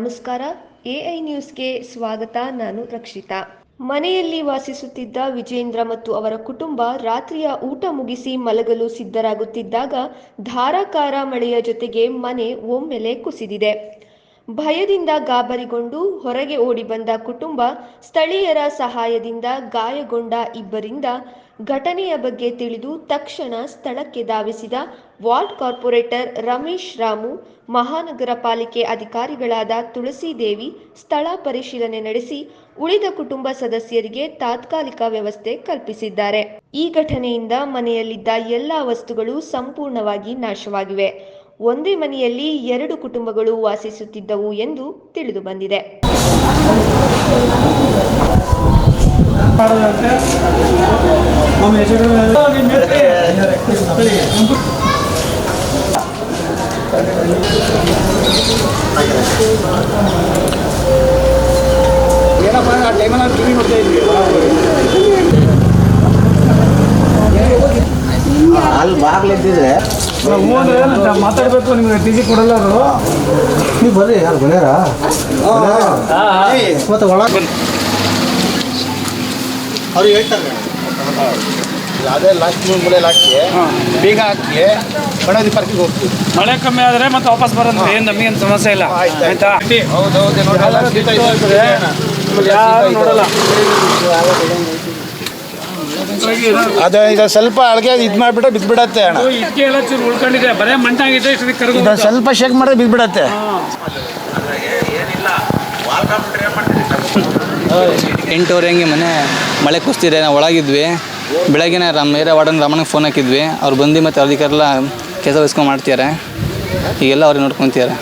ನಮಸ್ಕಾರ, ಎಐ ನ್ಯೂಸ್ಗೆ ಸ್ವಾಗತ. ನಾನು ರಕ್ಷಿತಾ. ಮನೆಯಲ್ಲಿ ವಾಸಿಸುತ್ತಿದ್ದ ವಿಜೇಂದ್ರ ಮತ್ತು ಅವರ ಕುಟುಂಬ ರಾತ್ರಿಯ ಊಟ ಮುಗಿಸಿ ಮಲಗಲು ಸಿದ್ಧರಾಗುತ್ತಿದ್ದಾಗ ಧಾರಾಕಾರ ಮಳೆಯ ಜೊತೆಗೆ ಮನೆ ಒಮ್ಮೆಲೆ ಕುಸಿದಿದೆ. ಭಯದಿಂದ ಗಾಬರಿಗೊಂಡು ಹೊರಗೆ ಓಡಿ ಬಂದ ಕುಟುಂಬ ಸ್ಥಳೀಯರ ಸಹಾಯದಿಂದ ಗಾಯಗೊಂಡ ಇಬ್ಬರಿಂದ ಘಟನೆಯ ಬಗ್ಗೆ ತಿಳಿದು ತಕ್ಷಣ ಸ್ಥಳಕ್ಕೆ ಧಾವಿಸಿದ ವಾರ್ಡ್ ಕಾರ್ಪೊರೇಟರ್ ರಮೇಶ್ ರಾಮು, ಮಹಾನಗರ ಪಾಲಿಕೆ ಅಧಿಕಾರಿಗಳಾದ ತುಳಸಿದೇವಿ ಸ್ಥಳ ಪರಿಶೀಲನೆ ನಡೆಸಿ ಉಳಿದ ಕುಟುಂಬ ಸದಸ್ಯರಿಗೆ ತಾತ್ಕಾಲಿಕ ವ್ಯವಸ್ಥೆ ಕಲ್ಪಿಸಿದ್ದಾರೆ. ಈ ಘಟನೆಯಿಂದ ಮನೆಯಲ್ಲಿದ್ದ ಎಲ್ಲಾ ವಸ್ತುಗಳು ಸಂಪೂರ್ಣವಾಗಿ ನಾಶವಾಗಿವೆ. ಒಂದೇ ಮನೆಯಲ್ಲಿ ಎರಡು ಕುಟುಂಬಗಳು ವಾಸಿಸುತ್ತಿದ್ದವು ಎಂದು ತಿಳಿದು ಬಂದಿದೆ. ಆ ಟೈಮಲ್ಲಿ ಅಲ್ಲಿ ಎದ್ದಿದ್ರೆ ಹೋದ್ರೆ ಮಾತಾಡಬೇಕು ನಿಮಗೆ ಟಿ ಸಿ ಕೊಡಲ್ಲ ಅವರು ನೀವು ಬರ್ರಿ ಯಾರು ಮನೆಯಾರ ಮತ್ತೆ ಒಳಗೆ ಅವ್ರು ಹೇಳ್ತಾರೆ. ಅದೇ ಲಾಸ್ಟ್ ಮೂಲೆಯಲ್ಲಿ ಹಾಕಿ ಬೀಗ ಹಾಕಿ ಗಣಪತಿ ಪಾರ್ಕಿಗೆ ಹೋಗ್ತೀವಿ. ಮಳೆ ಕಮ್ಮಿ ಆದರೆ ಮತ್ತೆ ವಾಪಸ್ ಬರೋದು ಏನು ನಮಗೇನು ಸಮಸ್ಯೆ ಇಲ್ಲ. ಆಯ್ತು, ಹೌದೌದು ಯಾರು ನೋಡಲ್ಲ. ಅದು ಇದು ಸ್ವಲ್ಪ ಅಳಗೆ ಇದು ಮಾಡಿಬಿಟ್ರೆ ಬಿದ್ದುಬಿಡತ್ತೆ ಅಣ್ಣ. ಉಳ್ಕೊಂಡಿದೆ. ಬರೇ ಮಂಟಾಗಿದೆ ಇಷ್ಟು ಕರ್ಗು ಇದು ಸ್ವಲ್ಪ ಶೇಕ್ ಮಾಡಿದ್ರೆ ಬಿದ್ದುಬಿಡತ್ತೆ ಎಂಟೂವರೆ ಹಂಗೆ ಮನೆ ಮಳೆ ಕುಸ್ತಿದೆ ನಾವು ಒಳಗಿದ್ವಿ. ಬೆಳಗ್ಗೆ ನಮ್ಮ ಏರಿಯಾ ವಾರ್ಡನ್ ರಮಣಗೆ ಫೋನ್ ಹಾಕಿದ್ವಿ. ಅವ್ರು ಬಂದು ಮತ್ತು ಅಧಿಕಾರೆಲ್ಲ ಕೆಲಸ ವಹಿಸ್ಕೊಂಡು ಮಾಡ್ತಿದ್ದಾರೆ ಈಗೆಲ್ಲ ಅವ್ರಿಗೆ ನೋಡ್ಕೊತಿದ್ದಾರೆ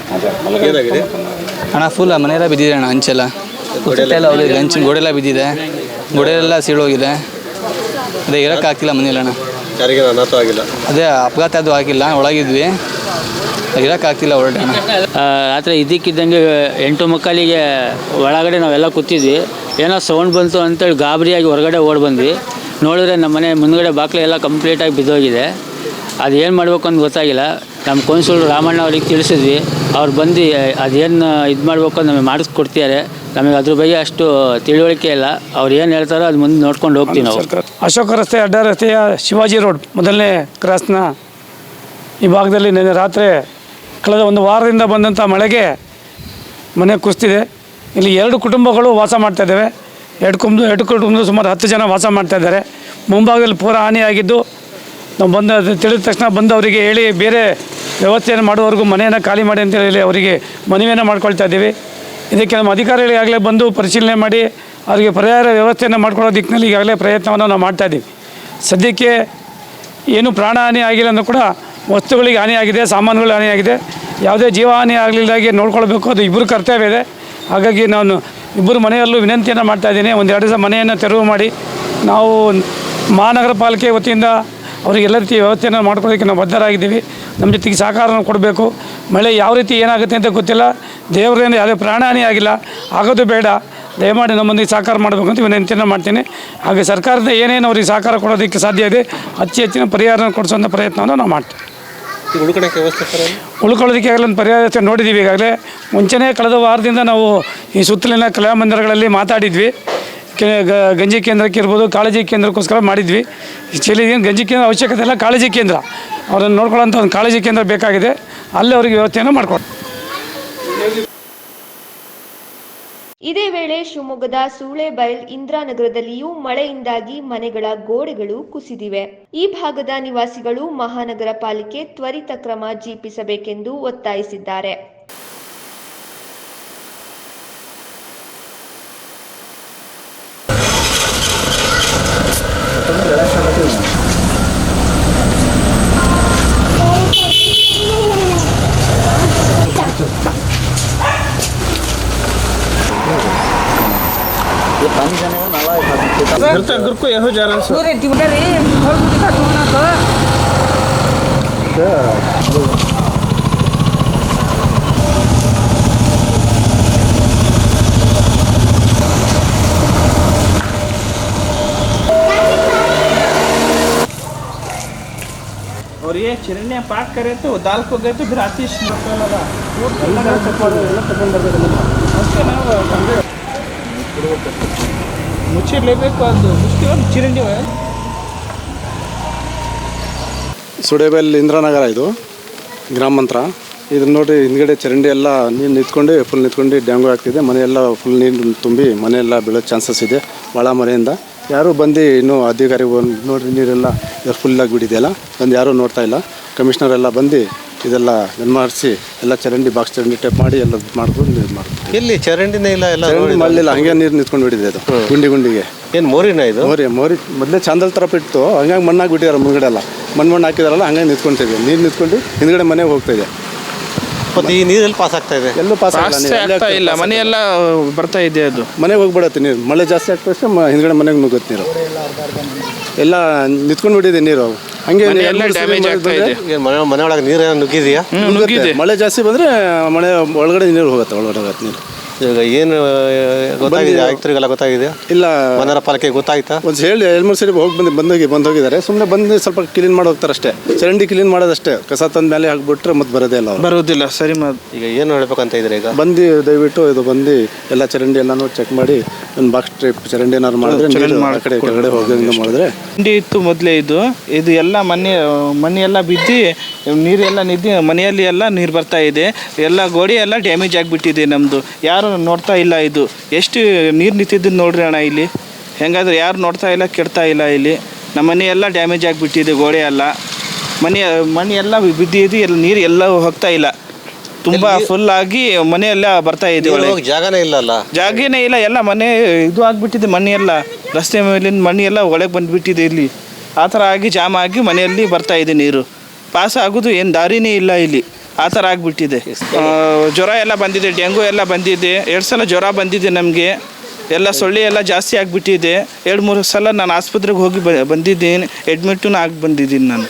ಅಣ್ಣ ಫುಲ್ ಮನೆಯೆಲ್ಲ ಬಿದ್ದಿದೆ ಅಣ್ಣ ಹಂಚೆಲ್ಲ ಎಲ್ಲ ಅವ್ರಿಗೆ ಹಂಚಿನ ಗೋಡೆಲ್ಲ ಬಿದ್ದಿದೆ. ಗೋಡೆಯೆಲ್ಲ ಸೀಳೋಗಿದೆ. ಅದೇ ಇರೋಕ್ಕಾಗ್ತಿಲ್ಲ ಮನೇಲಿ ಅಣ್ಣ. ಯಾರಿಗೆ ಅನಾಥ ಆಗಿಲ್ಲ. ಅದೇ ಅಪಘಾತ ಅದು ಆಗಿಲ್ಲ ಒಳಗಿದ್ವಿ. ಇರೋಕ್ಕಾಗ್ತಿಲ್ಲ ಹೊರಟೆ ಅಣ್ಣ. ಆ, ರಾತ್ರಿ ಇದಕ್ಕಿದ್ದಂಗೆ ಎಂಟು ಮಕ್ಕಳಿಗೆ ಒಳಗಡೆ ನಾವೆಲ್ಲ ಕೂತಿದ್ವಿ. ಏನೋ ಸೌಂಡ್ ಬಂತು ಅಂತೇಳಿ ಗಾಬರಿಯಾಗಿ ಹೊರಗಡೆ ಓಡಿ ಬಂದ್ವಿ. ನೋಡಿದ್ರೆ ನಮ್ಮ ಮನೆ ಮುಂದ್ಗಡೆ ಬಾಗಿಲು ಎಲ್ಲ ಕಂಪ್ಲೀಟಾಗಿ ಬಿದ್ದೋಗಿದೆ. ಅದು ಏನು ಮಾಡಬೇಕು ಅಂತ ಗೊತ್ತಾಗಿಲ್ಲ. ನಮ್ಮ ಕೌನ್ಸಿಲ್ ರಾಮಣ್ಣ ಅವ್ರಿಗೆ ತಿಳಿಸಿದ್ವಿ. ಅವ್ರು ಬಂದು ಅದೇನು ಇದು ಮಾಡಬೇಕು ಅಂತ ನಮಗೆ ಮಾಡಿಸ್ಕೊಡ್ತಿದ್ದಾರೆ. ನಮಗೆ ಅದ್ರ ಬಗ್ಗೆ ಅಷ್ಟು ತಿಳುವಳಿಕೆ ಇಲ್ಲ. ಅವ್ರು ಏನು ಹೇಳ್ತಾರೋ ಅದು ಮುಂದೆ ನೋಡ್ಕೊಂಡು ಹೋಗ್ತೀವಿ ನಾವು. ಅಶೋಕ ರಸ್ತೆ ಅಡ್ಡ ರಸ್ತೆಯ ಶಿವಾಜಿ ರೋಡ್ ಮೊದಲನೇ ಕ್ರಾಸ್ನ ಈ ಭಾಗದಲ್ಲಿ ನಿನ್ನೆ ರಾತ್ರಿ ಕಳೆದ ಒಂದು ವಾರದಿಂದ ಬಂದಂಥ ಮಳೆಗೆ ಮನೆ ಕುಸ್ತಿದೆ ಇಲ್ಲಿ ಎರಡು ಕುಟುಂಬಗಳು ವಾಸ ಮಾಡ್ತಾ ಇದ್ದಾವೆ. ಎರಡು ಕುಟುಂಬ ಎರಡು ಕುಟುಂಬದ ಸುಮಾರು ಹತ್ತು ಜನ ವಾಸ ಮಾಡ್ತಾ ಇದ್ದಾರೆ. ಮುಂಭಾಗದಲ್ಲಿ ಪೂರ ಹಾನಿಯಾಗಿದ್ದು. ನಾವು ಬಂದ ತಿಳಿದ ತಕ್ಷಣ ಬಂದು ಅವರಿಗೆ ಹೇಳಿ ಬೇರೆ ವ್ಯವಸ್ಥೆಯನ್ನು ಮಾಡುವವರೆಗೂ ಮನೆಯನ್ನು ಖಾಲಿ ಮಾಡಿ ಅಂತ ಹೇಳಿ ಅವರಿಗೆ ಮನವಿಯನ್ನು ಮಾಡ್ಕೊಳ್ತಾ ಇದ್ದೀವಿ. ಇದಕ್ಕೆ ನಮ್ಮ ಅಧಿಕಾರಿಗಳು ಈಗಾಗಲೇ ಬಂದು ಪರಿಶೀಲನೆ ಮಾಡಿ ಅವರಿಗೆ ಪರಿಹಾರ ವ್ಯವಸ್ಥೆಯನ್ನು ಮಾಡಿಕೊಡೋ ದಿಕ್ಕಿನಲ್ಲಿ ಈಗಾಗಲೇ ಪ್ರಯತ್ನವನ್ನು ನಾವು ಮಾಡ್ತಾ ಇದ್ದೀವಿ. ಸದ್ಯಕ್ಕೆ ಏನು ಪ್ರಾಣ ಹಾನಿ ಆಗಿಲ್ಲ ಅಂದರೂ ಕೂಡ ವಸ್ತುಗಳಿಗೆ ಹಾನಿಯಾಗಿದೆ ಸಾಮಾನುಗಳು ಹಾನಿಯಾಗಿದೆ ಯಾವುದೇ ಜೀವ ಹಾನಿ ಆಗಲಿಲ್ಲದಾಗಿ ನೋಡ್ಕೊಳ್ಬೇಕು, ಅದು ಇಬ್ಬರು ಕರ್ತವ್ಯ ಇದೆ. ಹಾಗಾಗಿ ನಾನು ಇಬ್ಬರು ಮನೆಯಲ್ಲೂ ವಿನಂತಿಯನ್ನು ಮಾಡ್ತಾ ಇದ್ದೀನಿ. ಒಂದು ಎರಡು ದಿವಸ ಮನೆಯನ್ನು ತೆರವು ಮಾಡಿ ನಾವು ಮಹಾನಗರ ಪಾಲಿಕೆ ವತಿಯಿಂದ ಅವರಿಗೆ ಎಲ್ಲ ರೀತಿಯ ವ್ಯವಸ್ಥೆಯನ್ನು ಮಾಡ್ಕೊಳ್ಳೋದಕ್ಕೆ ನಾವು ಬದ್ಧರಾಗಿದ್ದೀವಿ. ನಮ್ಮ ಜೊತೆಗೆ ಸಹಕಾರನ ಕೊಡಬೇಕು. ಮಳೆ ಯಾವ ರೀತಿ ಏನಾಗುತ್ತೆ ಅಂತ ಗೊತ್ತಿಲ್ಲ. ದೇವರಿಂದ ಯಾವುದೇ ಪ್ರಾಣಹಾನಿ ಆಗಿಲ್ಲ. ಆಗೋದು ಬೇಡ. ದಯಮಾಡಿ ನಮ್ಮೊಂದಿಗೆ ಸಹಕಾರ ಮಾಡಬೇಕು ಅಂತ ವಿನಂತಿಯನ್ನು ಮಾಡ್ತೀನಿ. ಹಾಗೆ ಸರ್ಕಾರದಿಂದ ಏನೇನು ಅವ್ರಿಗೆ ಸಹಕಾರ ಕೊಡೋದಕ್ಕೆ ಸಾಧ್ಯ ಇದೆ ಅತಿ ಹೆಚ್ಚಿನ ಪರಿಹಾರ ಕೊಡಿಸುವಂಥ ಪ್ರಯತ್ನವನ್ನು ನಾವು ಮಾಡ್ತೀವಿ. ಉಳ್ಕೊಳ್ಳೋದಕ್ಕೆ ಆಗಲಿ ಒಂದು ಪರ್ಯಾಯ ವ್ಯವಸ್ಥೆ ನೋಡಿದ್ದೀವಿ ಈಗಾಗಲೇ. ಮುಂಚೆನೇ ಕಳೆದ ವಾರದಿಂದ ನಾವು ಈ ಸುತ್ತಲಿನ ಕಲಾ ಮಂದಿರಗಳಲ್ಲಿ ಮಾತಾಡಿದ್ವಿ. ಗಂಜಿ ಕೇಂದ್ರಕ್ಕೆ ಇರ್ಬೋದು, ಕಾಳಜಿ ಕೇಂದ್ರಕ್ಕೋಸ್ಕರ ಮಾಡಿದ್ವಿ. ಆ್ಯಕ್ಚುಲಿ ಗಂಜಿ ಕೇಂದ್ರ ಅವಶ್ಯಕತೆ ಇಲ್ಲ, ಕಾಳಜಿ ಕೇಂದ್ರ. ಅವರನ್ನು ನೋಡ್ಕೊಳ್ಳೋಂಥ ಒಂದು ಕಾಳಜಿ ಕೇಂದ್ರ ಬೇಕಾಗಿದೆ. ಅಲ್ಲಿ ಅವರಿಗೆ ವ್ಯವಸ್ಥೆಯನ್ನು ಮಾಡಿಕೊಡಿ ಇದೇ ವೇಳೆ ಶಿವಮೊಗ್ಗದ ಸೂಳೆಬೈಲ್ ಇಂದ್ರಾನಗರದಲ್ಲಿಯೂ ಮಳೆಯಿಂದಾಗಿ ಮನೆಗಳ ಗೋಡೆಗಳು ಕುಸಿದಿವೆ. ಈ ಭಾಗದ ನಿವಾಸಿಗಳು ಮಹಾನಗರ ಪಾಲಿಕೆ ತ್ವರಿತ ಕ್ರಮ ಜೀಪಿಸಬೇಕೆಂದು ಒತ್ತಾಯಿಸಿದ್ದಾರೆ. ketemu dengan sama cuma. Ini pani kan ya, malah ya, kita. Ngerti, jalan sih. Ngerti, चिरण्या पाक करे तो दाल को गए तो फिर आतिश ಅಷ್ಟೇ ನಾವು ತಂದೆ ಮುಚ್ಚಿರ್ಲೇಬೇಕು ಅದು ಮುಚ್ಚಿವ ಚಿರಂಡಿ ಸುಡೇಬೆಲ್ ಇಂದ್ರಾನಗರ ಇದು ಗ್ರಾಮಾಂತರ ಇದನ್ನ ನೋಡಿ ಹಿಂದ್ಗಡೆ ಚರಂಡಿ ಎಲ್ಲ ನೀರು ನಿಂತ್ಕೊಂಡು ಫುಲ್ ನಿಂತ್ಕೊಂಡು ಡ್ಯಾಂಗು ಆಗ್ತಿದೆ ಮನೆಯೆಲ್ಲ ಫುಲ್ ನೀರು ತುಂಬಿ ಮನೆಯೆಲ್ಲ ಬೀಳೋ ಚಾನ್ಸಸ್ ಇದೆ ಭಾಳ ಮನೆಯಿಂದ ಯಾರೂ ಬಂದು ಇನ್ನೂ ಅಧಿಕಾರಿ ಬಂದು ನೋಡ್ರಿ ನೀರೆಲ್ಲ ಫುಲ್ಲಾಗಿ ಬಿಟ್ಟಿದೆಯಲ್ಲ ಬಂದು ಯಾರೂ ನೋಡ್ತಾ ಇಲ್ಲ. ಕಮಿಷನರ್ ಎಲ್ಲ ಬಂದು ಇದೆಲ್ಲ ಇದು ಮಾಡಿಸಿ ಎಲ್ಲ ಚರಂಡಿ ಬಾಕ್ಸ್ ಚರಂಡಿ ಟೈಪ್ ಮಾಡಿ ಎಲ್ಲ ಮಾಡ್ಕೊಂಡು ಇದು ಮಾಡ್ತಾರೆ. ಇಲ್ಲಿ ಚರಂಡಿನೇ ಇಲ್ಲ ಎಲ್ಲ ಚರಂಡಿ ಮಾಡಲಿಲ್ಲ ಹಂಗೆ ನೀರು ನಿಂತ್ಕೊಂಡು ಬಿಟ್ಟಿದೆ ಅದು ಗುಂಡಿ ಗುಂಡಿಗೆ. ಏನು ಮೋರಿನ ಇದು? ಮೋರಿ ಮೋರಿ ಮೊದಲೇ ಚಂದಲ್ ಥರ ಬಿಟ್ಟು ಹಂಗಾಗಿ ಮಣ್ಣಾಗಿ ಬಿಟ್ಟಿದ್ದಾರೆ ಮುಂದ್ಗಡೆ ಎಲ್ಲ ಮಣ್ಣು ಮಣ್ಣು ಹಾಕಿದಾರಲ್ಲ ಹಂಗಾಗಿ ನಿಂತ್ಕೊಂತೀವಿ ನೀರು ನಿಂತ್ಕೊಂಡು ಹಿಂದ್ಗಡೆ ಮನೆಗೆ ಹೋಗ್ತಾ ಇದೆ. ಮತ್ತೆ ಈ ನೀರಲ್ಲಿ ಪಾಸ್ ಆಗ್ತಾ ಇದೆ. ಎಲ್ಲೂ ಪಾಸ್ ಆಗ್ತಾ ಇಲ್ಲ. ಎಲ್ಲ ಬರ್ತಾ ಇದೆ ಅದು? ಮನೆಗೆ ಹೋಗ್ಬಿಡತ್ತೆ ನೀರು. ಮಳೆ ಜಾಸ್ತಿ ಆಗ್ತಾ ತಕ್ಷಣ ಮ- ಹಿಂದ್ಗಡೆ ಮನೆಗೆ ನುಗ್ಗುತ್ತೆ ನೀರು. ಎಲ್ಲ ನಿಂತ್ಕೊಂಡು ಬಿಟ್ಟಿದೆ ನೀರು. ಹಂಗೆ ಮನೆ ಎರಡು ಎಲ್ಲ ಮೂರು ಸರಿ ಡ್ಯಾಮೇಜ್ ಮಳೆ ಆಗ್ತಾ ಬಂದ್ರೆ ಇದೆ. ಏನು ಮನೆ ಮನೆ ಒಳಗೆ ನೀರು ನುಗ್ಗಿದೆಯಾ? ನುಗ್ಗುತ್ತೆ. ಮಳೆ ಜಾಸ್ತಿ ಬಂದ್ರೆ ಮಳೆ ಒಳಗಡೆ ನೀರು ಹೋಗುತ್ತೆ ಒಳಗಡೆ ಹೋಗುತ್ತೆ ನೀರು. ಈಗ ಏನು ಗೊತ್ತಾಗಿದೆ ಆಯುಕ್ತರಿಗೆಲ್ಲ ಗೊತ್ತಾಗಿದೆ? ಇಲ್ಲ. ಮನರ ಪಾಲಿಕೆ ಗೊತ್ತಾಯ್ತಾ? ಒಂದು ಹೇಳಿ ಎರಡು ಮೂರು ಸರಿ ಹೋಗಿ ಬಂದು ಬಂದೋಗಿ ಬಂದು ಹೋಗಿದ್ದಾರೆ ಸುಮ್ಮನೆ ಬಂದು ಸ್ವಲ್ಪ ಕ್ಲೀನ್ ಮಾಡಿ ಹೋಗ್ತಾರೆ ಅಷ್ಟೇ ಚರಂಡಿ ಕ್ಲೀನ್ ಮಾಡೋದಷ್ಟೇ. ಕಸ ತಂದ ಮೇಲೆ ಹಾಕ್ಬಿಟ್ರೆ ಮತ್ತೆ ಬರೋದೇ ಇಲ್ಲ ಅವ್ರು. ಬರೋದಿಲ್ಲ ಸರಿ ಮತ್ತು ಈಗ ಏನು ಹೇಳ್ಬೇಕಂತ ಇದ್ರೆ ಈಗ? ಬಂದು ದಯವಿಟ್ಟು ಇದು ಬಂದು ಎಲ್ಲ ಚರಂಡಿ ಎಲ್ಲಾನು ಚೆಕ್ ಮಾಡಿ ಒಂದು ಬಾಕ್ಸ್ ಟ್ರಿಪ್ ಚರಂಡಿ ಏನಾದ್ರು ಮಾಡಿದ್ರೆ ನೀರು ಆ ಕಡೆ ಕೆಳಗಡೆ ಹೋಗಿ ಮಾಡಿದ್ರೆ. ಚರಂಡಿ ಇತ್ತು ಮೊದಲೇ ಇದು. ಇದು ಎಲ್ಲ ಮನೆ ಮನೆ ಎಲ್ಲ ಬಿದ್ದು ನೀರೆಲ್ಲ ನಿದ್ದೆ ಮನೆಯಲ್ಲಿ ಎಲ್ಲ ನೀರು ಬರ್ತಾ ಇದೆ. ಎಲ್ಲ ಗೋಡೆ ಎಲ್ಲ ಡ್ಯಾಮೇಜ್ ಆಗಿಬಿಟ್ಟಿದೆ ನಮ್ಮದು ಯಾರು ನೋಡ್ತಾ ಇಲ್ಲ ಇದು. ಎಷ್ಟು ನೀರು ನಿಂತಿದ್ದು ನೋಡ್ರಿ ಅಣ್ಣ ಇಲ್ಲಿ. ಹೆಂಗಾದ್ರೆ ಯಾರು ನೋಡ್ತಾ ಇಲ್ಲ ಕೆಡ್ತಾ ಇಲ್ಲ ಇಲ್ಲಿ. ನಮ್ಮ ಮನೆ ಎಲ್ಲ ಡ್ಯಾಮೇಜ್ ಆಗಿಬಿಟ್ಟಿದೆ ಗೋಡೆ ಎಲ್ಲ. ಮನೆ ಮನೆ ಎಲ್ಲ ಬಿದ್ದಿದ್ದು ಎಲ್ಲ ನೀರು ಎಲ್ಲ ಹೋಗ್ತಾ ಇಲ್ಲ. ತುಂಬ ಫುಲ್ ಆಗಿ ಮನೆಯೆಲ್ಲ ಬರ್ತಾ ಇದೆ ಜಾಗನೇ ಇಲ್ಲ ಜಾಗನೇ ಇಲ್ಲ. ಎಲ್ಲ ಮನೆ ಇದು ಆಗಿಬಿಟ್ಟಿದೆ ಮನೆ ಎಲ್ಲ. ರಸ್ತೆ ಮೇಲಿನ ಮನೆ ಎಲ್ಲ ಒಳಗೆ ಬಂದುಬಿಟ್ಟಿದೆ ಇಲ್ಲಿ. ಆ ಥರ ಆಗಿ ಜಾಮ್ ಆಗಿ ಮನೆಯಲ್ಲಿ ಬರ್ತಾ ಇದೆ ನೀರು. ಪಾಸ್ ಆಗೋದು ಏನು ದಾರಿನೇ ಇಲ್ಲ ಇಲ್ಲಿ. ಆ ಥರ ಆಗಿಬಿಟ್ಟಿದೆ. ಜ್ವರ ಎಲ್ಲ ಬಂದಿದೆ ಡೆಂಗು ಎಲ್ಲ ಬಂದಿದೆ. ಎರಡು ಸಲ ಜ್ವರ ಬಂದಿದೆ ನಮಗೆ. ಎಲ್ಲ ಸೊಳ್ಳೆ ಎಲ್ಲ ಜಾಸ್ತಿ ಆಗಿಬಿಟ್ಟಿದೆ. ಎರಡು ಮೂರು ಸಲ ನಾನು ಆಸ್ಪತ್ರೆಗೆ ಹೋಗಿ ಬ ಬಂದಿದ್ದೀನಿ. ಅಡ್ಮಿಟೂ ಆಗಿ ಬಂದಿದ್ದೀನಿ ನಾನು.